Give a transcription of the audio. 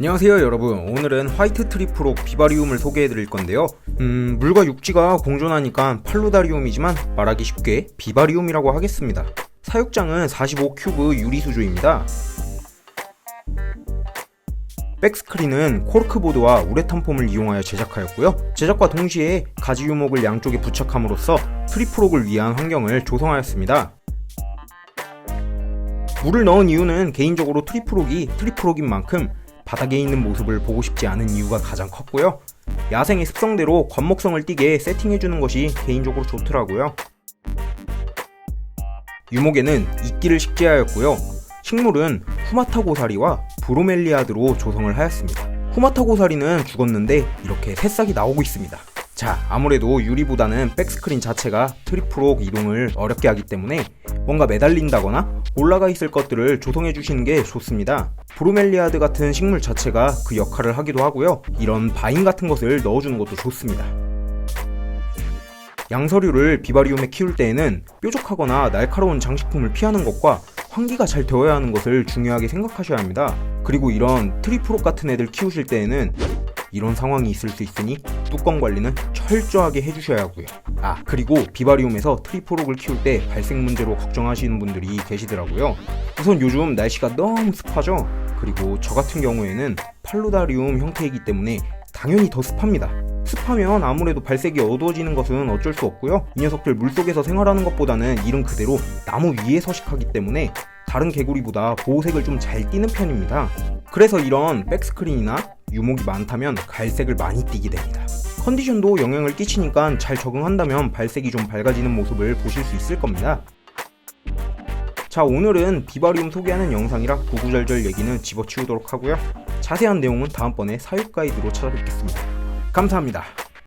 안녕하세요 여러분. 오늘은 화이트 트리프록 비바리움을 소개해 드릴 건데요. 음 물과 육지가 공존하니까 팔로다리움이지만 말하기 쉽게 비바리움이라고 하겠습니다. 사육장은 45큐브 유리수조입니다. 백스크린은 코르크보드와 우레탄 폼을 이용하여 제작하였고요. 제작과 동시에 가지 유목을 양쪽에 부착함으로써 트리프록을 위한 환경을 조성하였습니다. 물을 넣은 이유는 개인적으로 트리프록이 트리프록인 만큼 바닥에 있는 모습을 보고 싶지 않은 이유가 가장 컸고요. 야생의 습성대로 겉목성을 띠게 세팅해주는 것이 개인적으로 좋더라고요. 유목에는 이끼를 식재하였고요. 식물은 후마타 고사리와 브로멜리아드로 조성을 하였습니다. 후마타 고사리는 죽었는데 이렇게 새싹이 나오고 있습니다. 자, 아무래도 유리보다는 백스크린 자체가 트리프록 이동을 어렵게 하기 때문에 뭔가 매달린다거나 올라가 있을 것들을 조성해 주시는 게 좋습니다. 브로멜리아드 같은 식물 자체가 그 역할을 하기도 하고요. 이런 바인 같은 것을 넣어주는 것도 좋습니다. 양서류를 비바리움에 키울 때에는 뾰족하거나 날카로운 장식품을 피하는 것과 환기가 잘 되어야 하는 것을 중요하게 생각하셔야 합니다. 그리고 이런 트리프록 같은 애들 키우실 때에는 이런 상황이 있을 수 있으니 뚜껑 관리는 철저하게 해주셔야 하고요. 아 그리고 비바리움에서 트리프록을 키울 때 발생 문제로 걱정하시는 분들이 계시더라고요. 우선 요즘 날씨가 너무 습하죠. 그리고 저 같은 경우에는 팔로다리움 형태이기 때문에 당연히 더 습합니다. 습하면 아무래도 발색이 어두워지는 것은 어쩔 수 없고요. 이 녀석들 물속에서 생활하는 것보다는 이름 그대로 나무 위에 서식하기 때문에 다른 개구리보다 보호색을 좀 잘 띠는 편입니다. 그래서 이런 백스크린이나 유목이 많다면 갈색을 많이 띠게 됩니다. 컨디션도 영향을 끼치니까 잘 적응한다면 발색이 좀 밝아지는 모습을 보실 수 있을 겁니다. 자 오늘은 비바리움 소개하는 영상이라 구구절절 얘기는 집어치우도록 하고요. 자세한 내용은 다음번에 사육 가이드로 찾아뵙겠습니다. 감사합니다.